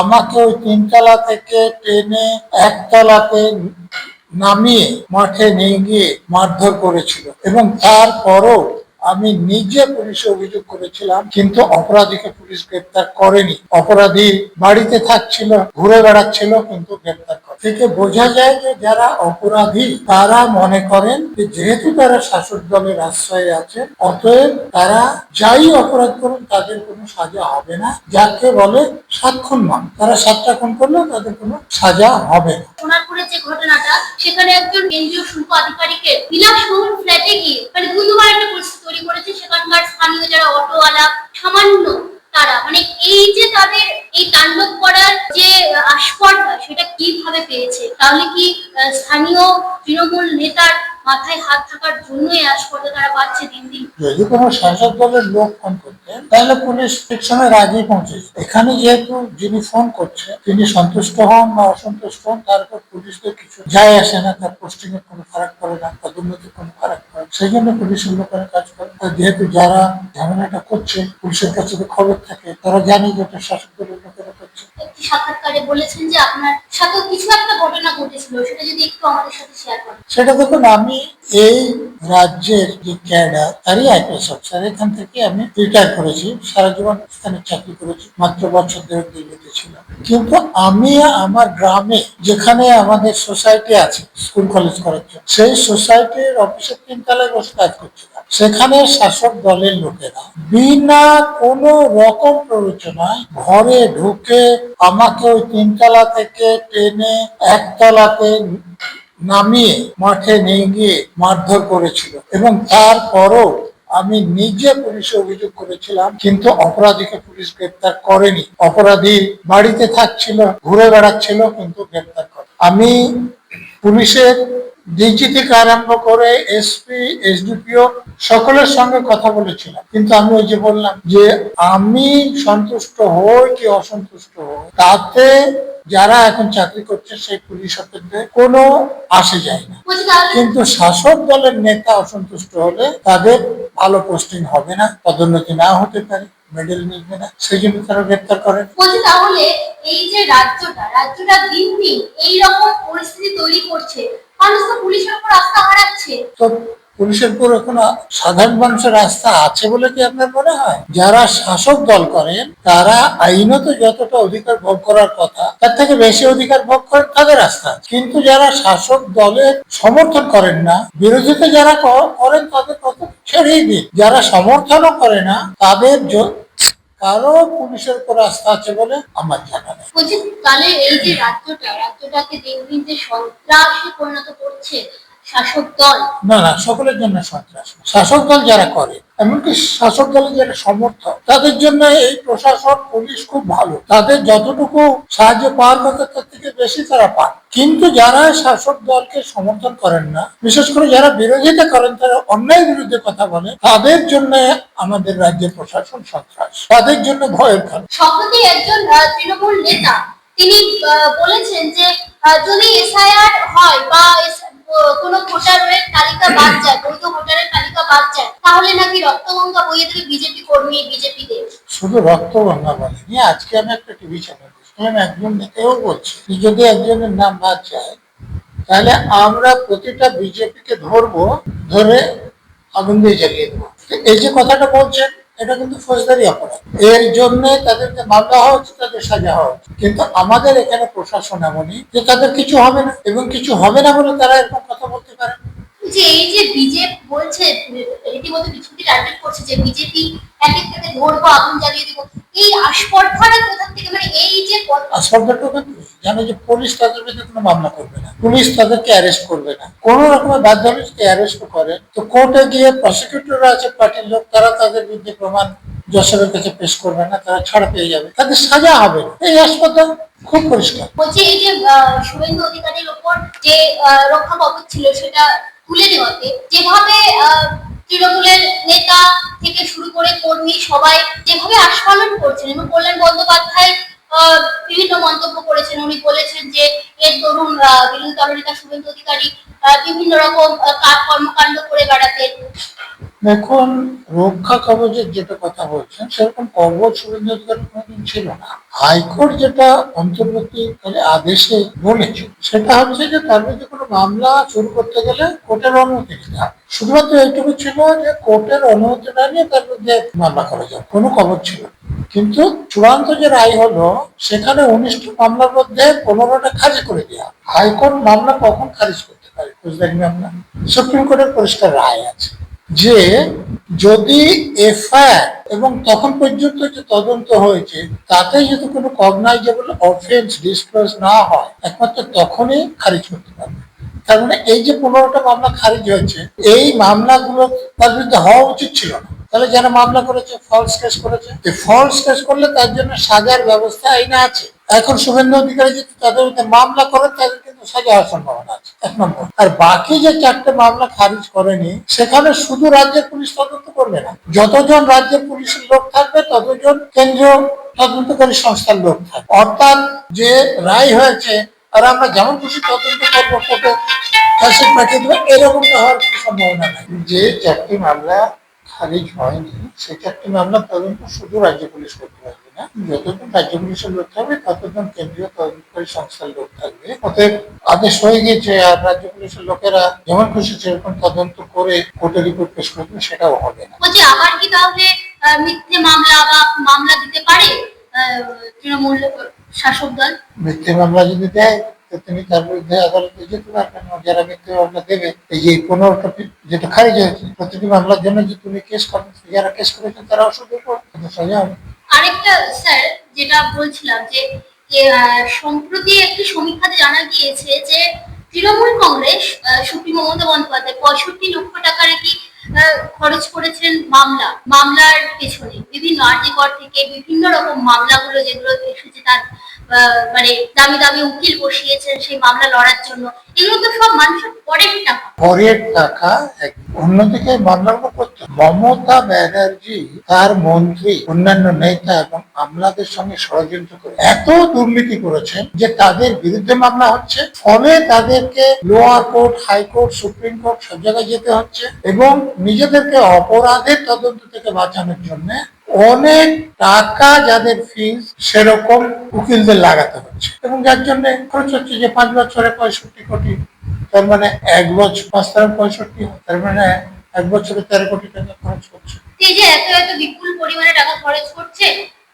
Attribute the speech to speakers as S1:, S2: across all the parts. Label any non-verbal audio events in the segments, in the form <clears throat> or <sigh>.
S1: আমাকে ওই তিনতলা থেকে ট্রেনে একতলাতে নামিয়ে মাঠে নিয়ে গিয়ে মারধর করেছিল এবং তারপরও আমি নিজে পুলিশে অভিযোগ করেছিলাম, কিন্তু অপরাধীকে পুলিশ গ্রেপ্তার করেনি। অপরাধী বাড়িতে থাকছিল, ঘুরে বেড়াচ্ছিল, কিন্তু গ্রেপ্তার থেকে বোঝা যায় যে যারা অপরাধী, তারা মনে করেন যে যেহেতু তারা শাসক দলের আশ্রয়ে আছে অতএব তারা যাই অপরাধ করুন, তাদের কোনো সাজা হবে না। যাকে বলে সাক্ষণ মান। তারা সাতটা খুন করলেও তাদের কোনো সাজা হবে না।
S2: সোনারপুরের যে ঘটনাটা, সেখানে একজন কেন্দ্রীয় শুল্ক আধিকারিকের বিলাসবহুল ফ্ল্যাটে গিয়ে মানে ধুন্ধুমার একটা পরিস্থিতি তৈরি করেছে। সেখানকার স্থানীয় যারা অটোওয়ালা, সামান্য তারা। মানে এই যে তাদের এই তাণ্ডব করার যে আস্পর্ধা কীভাবে পেয়েছে? তাহলে কি স্থানীয় তৃণমূল নেতার মাথায় হাত থাকার জন্যই আস্পর্ধা তারা পাচ্ছে দিন দিন?
S1: যদি কোনো শাসক দলের লোক ফোন করতেন, তাহলে পুলিশ ঠিক সময় আগেই পৌঁছে এখানে যেহেতু যিনি ফোন করছে তিনি সন্তুষ্ট হন বা অসন্তুষ্ট হন তারপর পুলিশদের কিছু যায় আসে না, তার পোস্টিং এর কোনো ফারাক পড়ে না পদোন্নতির কোনো ফারাক না। সেই জন্য পুলিশের লোকেরা কাজ করে। যেহেতু যারা ঝামেলাটা করছে, পুলিশের কাছে খবর থাকে, তারা জানে যে এটা শাসক দলের
S2: একটি সাক্ষাৎকারে বলেছেন যে আপনার সাথে কিছু একটা ঘটনা ঘটেছিল, সেটা যদি একটু আমাদের সাথে শেয়ার করেন।
S1: সেটা দেখুন, আমি এই রাজ্যের যে ক্যাডার, তারই আইপিএস অফিসার এখান থেকে আমি রিটায়ার করেছি। সারা জীবন এখানে চাকরি করেছি। মাত্র বছর দেড় দিল্লিতে ছিলাম। কিন্তু আমি আমার গ্রামে, যেখানে আমাদের সোসাইটি আছে স্কুল কলেজ করার জন্য, সেই সোসাইটির অফিসের তিনতলায় বসে কাজ করছিলাম। সেখানে শাসক দলের লোকেরা বিনা কোনো রকম প্ররোচনায় ঘরে ঢুকে আমাকে ওই তিনতলা থেকে টেনে একতলাতে নামিয়ে মাঠে নিয়ে গিয়ে মারধর করেছিল এবং তারপরও আমি নিজে পুলিশে অভিযোগ করেছিলাম, কিন্তু অপরাধীকে পুলিশ গ্রেপ্তার করেনি। অপরাধী বাড়িতে থাকছিল, ঘুরে বেড়াচ্ছিল, কিন্তু গ্রেপ্তার করে। আমি পুলিশের ডিজি থেকে আরম্ভ করে এসপি, এসডিপিও সকলের সঙ্গে কথা বলেছিলাম। কিন্তু আমি ওই যে বললাম যে, আমি সন্তুষ্ট হই কি অসন্তুষ্ট হই? তাতে যারা এখন চাকরি করছে সেই পুলিশ কোনো আসে যায় না। কিন্তু শাসক দলের নেতা অসন্তুষ্ট হলে তাদের ভালো পোস্টিং হবে না পদোন্নতি না হতে পারে মেডেল মিলবে না সেই জন্য তারা গ্রেপ্তার করেন
S2: বলছি তাহলে এই যে রাজ্যটা রাজ্যটা দিন দিন এইরকম পরিস্থিতি তৈরি করছে মানুষ তো পুলিশের উপর আস্থা হারাচ্ছে।
S1: তো পুলিশের উপর এখন সাধারণ মানুষের আস্থা আছে বলে কি আপনার মনে হয়? যারা শাসক দল করেন, তারা আইনত যতটা অধিকার ভোগ করার কথা, তার থেকে বেশি অধিকার ভোগ করেন তাদের আস্থা কিন্তু যারা শাসক দলের সমর্থন করেন না বিরোধিতা যারা করেন তাদের কথা ছেড়েই দিন। যারা সমর্থনও করে না, তাদের কারও পুলিশের উপর আস্থা আছে বলে আমার জানা নেই।
S2: বলছি, তাহলে এই যে রাজ্যটা, রাজ্যটাকে দিন দিন যে সন্ত্রাসে পরিণত করছে শাসক দল।
S1: না না সকলের জন্য সন্ত্রাস। শাসক দল যারা করে এমনকি শাসক দলের যারা সমর্থক তাদের জন্য এই প্রশাসন পুলিশ খুব ভালো। তাদের যতটুকু সাহায্য পাওয়ার কথা তার থেকে বেশি তারা পান। কিন্তু যারা শাসক দলকে সমর্থন করেন না বিশেষ করে যারা বিরোধিতা করেন তারা অন্যায় বিরুদ্ধে কথা বলে তাদের জন্য আমাদের রাজ্যের প্রশাসন সন্ত্রাস। তাদের জন্য ভয়ের কারণ।
S2: সম্প্রতি একজন তৃণমূল নেতা তিনি বলেছেন যে যদি এসআইআর হয় বা কোনো ভোটারের তালিকা বাদ <clears throat> যায় বৈধ ভোটারের তালিকা বাদ যায় তাহলে নাকি রক্তগঙ্গা বইয়ে দেবে বিজেপি কর্মী বিজেপি দের
S1: শুধু রক্ত গঙ্গা বলেনি আজকে আমি একটা টিভি চ্যানেল দেখলাম একজন নেতাও বলছে যদি একজনের নাম বাদ যায় তাহলে আমরা প্রতিটা বিজেপিকে ধরবো ধরে আগুন দিয়ে জ্বালিয়ে দেবো। এই যে কথাটা বলছেন এটা কিন্তু ফৌজদারি অপরাধ। এর জন্য তাদেরকে মামলা হওয়া উচিত তাদের সাজা হওয়া উচিত। কিন্তু আমাদের এখানে প্রশাসন এমনই যে তাদের কিছু হবে না এবং কিছু হবে না বলে তারা এরকম কথা বলতে পারে
S2: যে এই যে বিজেপি বলছে রীতিমতো বিজেপি টার্গেট করছে যে বিজেপি এক এক থেকে ধরবো আগুন জ্বালিয়ে দিব এই আস্পর্ধাটা কোথা থেকে মানে এই যে
S1: আস্পর্ধাটা জানে যে পুলিশ তাদের বিরুদ্ধে কোনো মামলা করবে না। পুলিশ তাদেরকে অ্যারেস্ট করবে না। কোন রকমের বাধ্য হলে যদি অ্যারেস্ট করে। তো কোর্টে গিয়ে প্রসিকিউটররা আছে পার্টির লোক, তারা তাদের বিরুদ্ধে প্রমাণ যশোরের কাছে পেশ করবে না, তারা ছাড় পেয়ে যাবে। তাদের সাজা হবে। এই হাসপাতাল খুব পরিষ্কার।
S2: বলছে এই যে শুভেন্দু অধিকারীর ওপর যে রক্ষা কবচ ছিল সেটা তুলে দেওয়াতে, যেভাবে তৃণমূলের নেতা থেকে শুরু করে কর্মী সবাই যেভাবে আস্ফালন করছেন এবং কল্যাণ বন্দ্যোপাধ্যায় বিভিন্ন মন্তব্য করেছেন। উনি বলেছেন যে এর আহ, বিরোধী দলনেতা শুভেন্দু অধিকারী বিভিন্ন রকম কর্মকাণ্ড করে বেড়াতেন।
S1: দেখুন রক্ষা কবচের যেটা কথা বলছেন সেরকম কবচ শুভেন্দু অধিকারী কোনোদিন ছিল না। হাইকোর্ট যেটা অন্তর্বর্তীকালে আদেশে বলেছে সেটা হচ্ছে যে তার বিরুদ্ধে কোনো মামলা শুরু করতে গেলে কোর্টের অনুমতি নিতে হবে। শুধুমাত্র এইটুকু ছিল যে কোর্টের অনুমতি না নিয়ে তার বিরুদ্ধে মামলা করা যাবে। কোনো কবচ ছিল না। কিন্তু চূড়ান্ত যে রায় হলো, সেখানে উনিশটি মামলার মধ্যে পনেরোটা খারিজ করে দেওয়া হাইকোর্ট মামলা কখন খারিজ করতে পারে ফৌজদারি মামলা সুপ্রিম কোর্টের পরিষ্কার রায় আছে যে, যদি এফআইআর এবং তখন পর্যন্ত যে তদন্ত হয়েছে, তাতে যদি কোনো কগনাইজেবল অফেন্স ডিসক্লোজ না হয়, একমাত্র তখনই খারিজ করতে পারবে। তার মানে এই যে পনেরোটা মামলা খারিজ হয়েছে, এই মামলাগুলো তার বিরুদ্ধে হওয়া উচিত ছিল না। তাহলে যারা মামলা করেছে ফলস কেস করেছে ফলস কেস করলে তার জন্য সাজার ব্যবস্থা আইনে আছে। এখন শুভেন্দু অধিকারী যদি তাদের মামলা করে, তাদের কিন্তু সাজা হওয়ার সম্ভাবনা আছে। এক নম্বর। আর বাকি যে চারটে মামলা খারিজ করেনি, সেখানে শুধু রাজ্যের পুলিশ তদন্ত করবে না। যতজন রাজ্যের পুলিশের লোক থাকবে, ততজন কেন্দ্রীয় তদন্তকারী সংস্থার লোক থাকবে। অর্থাৎ যে রায় হয়েছে, আর আমরা যেমন খুশি তদন্ত করব কোর্টে ক্যাসেট পাঠিয়ে দেবো, এরকমটা হওয়ার সম্ভাবনা নাই। যে চারটি মামলা খারিজ হয়নি চারটি মামলা তদন্ত শুধু রাজ্য পুলিশ করতে পারবে না। যতজন রাজ্য পুলিশের লোক থাকবে ততজন কেন্দ্রীয় তদন্তকারী সংস্থার লোক থাকবে। অতএব আদেশ হয়ে গেছে আর রাজ্য পুলিশের লোকেরা যেমন খুশি সেরকম তদন্ত করে কোর্টে রিপোর্ট পেশ করবে সেটাও হবে না।
S2: বলছি আবার কি তাহলে মিথ্যে মামলা বা মামলা দিতে পারে তৃণমূল শাসক দল?
S1: মিথ্যে মামলা যদি দেয় তো তিনি তার বিরুদ্ধে আদালতে যেতে পারবেন না। যারা মিথ্যে মামলা দেবে এই যে পনেরোটা যেটা খারিজ হয়েছে প্রতিটি মামলার জন্য যে তুমি কেস করবে যারা কেস করেছেন তারা অসুবিধা পড়বে সাজা হবে
S2: আরেকটা স্যার যেটা বলছিলাম যে সম্প্রতি একটি সমীক্ষাতে জানা গিয়েছে যে তৃণমূল কংগ্রেস সুপ্রিমো মমতা বন্দ্যোপাধ্যায় পঁয়ষট্টি লক্ষ টাকার আহ, খরচ করেছেন মামলা, মামলার পেছনে। বিভিন্ন আর্টিকর থেকে বিভিন্ন রকম মামলাগুলো যেগুলো এসেছে তার মানে দামি দামি উকিল বসিয়েছেন সেই মামলা লড়ার জন্য। এগুলো তো সব মানুষের পরের টাকা।
S1: অন্যদিকে মামলাগুলো করতে মমতা ব্যানার্জি তার মন্ত্রী, অন্যান্য নেতা এবং আমলাদের সঙ্গে ষড়যন্ত্র করে এত দুর্নীতি করেছেন যে তাদের বিরুদ্ধে মামলা হচ্ছে। ফলে তাদেরকে lower court high court supreme court সব জায়গায় যেতে হচ্ছে এবং নিজেদেরকে অপরাধের তদন্ত থেকে বাঁচানোর জন্য অনেক টাকা যাদের ফিস সেরকম উকিলদের লাগাতে হচ্ছে এবং যার জন্য খরচ হচ্ছে যে পাঁচ বছরে পঁয়ষট্টি কোটি তার মানে এক বছর পাঁচ তার পঁয়ষট্টি তার মানে এক বছরে তেরো কোটি টাকা খরচ করছে।
S2: এই যে এত এত বিপুল পরিমাণে টাকা খরচ করছে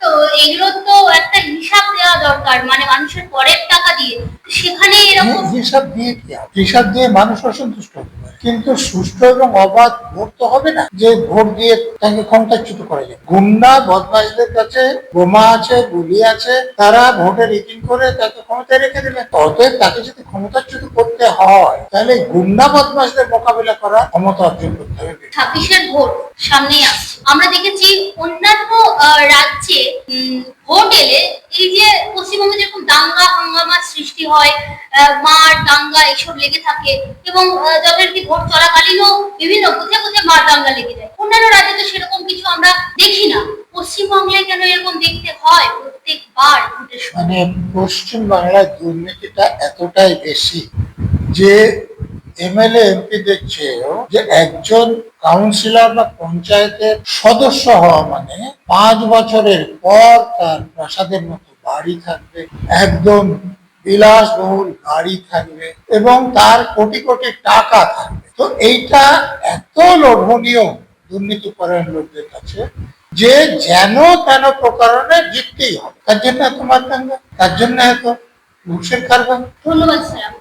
S2: তো এগুলো তো একটা হিসাব দেওয়া দরকার মানে মানুষের পরের টাকা দিয়ে। সেখানে এরকম
S1: হিসাব দিয়ে কি হিসাব দিয়ে মানুষ অসন্তুষ্ট পারে কিন্তু সুষ্ঠু এবং অবাধ ভোট তো হবে না। যে ভোট দিয়ে তাকে ক্ষমতাচ্যুত করা যায় গুন্ডা বদমাইশদের কাছে বোমা আছে, গুলি আছে, তারা ভোটে রিটিং করে তাকে ক্ষমতায় রেখে দেবে। অতএব তাকে যদি ক্ষমতাচ্যুত করতে হয়, তাহলে গুন্ডা বদমাইশদের মোকাবিলা করার ক্ষমতা অর্জন করতে হবে।
S2: ছাব্বিশের ভোট সামনেই আসছে। আমরা দেখেছি অন্যান্য রাজ্যে ভোট এলে এই যে পশ্চিমবঙ্গে যেরকম দাঙ্গা হাঙ্গামা সৃষ্টি হয় মার দাঙ্গা এসব লেগে থাকে এবং যথারীতি ভোট চলাকালীনও বিভিন্ন বুথে বুথে মার দাঙ্গা লেগে যায়। অন্যান্য রাজ্যে তো সেরকম কিছু আমরা দেখি না। পশ্চিমবাংলায় কেন এরকম দেখতে হয় প্রত্যেকবার
S1: মানে পশ্চিম বাংলায় দুর্নীতিটা এতটাই বেশি যে এমএলএ এমপিদের চেয়েও যে একজন কাউন্সিলর বা পঞ্চায়েতের সদস্য হওয়া মানে পাঁচ বছরের পর তার প্রাসাদের মতো বাড়ি থাকবে, একদম বিলাসবহুল গাড়ি থাকবে এবং তার কোটি কোটি টাকা থাকবে। তো এইটা এত লোভনীয় দুর্নীতি করেন লোকদের কাছে যে যেন তেন প্রকারণে জিততেই হবে। তার জন্য এত মাধ্যম তার জন্য এত ঘুষের কারবার?
S2: ধন্যবাদ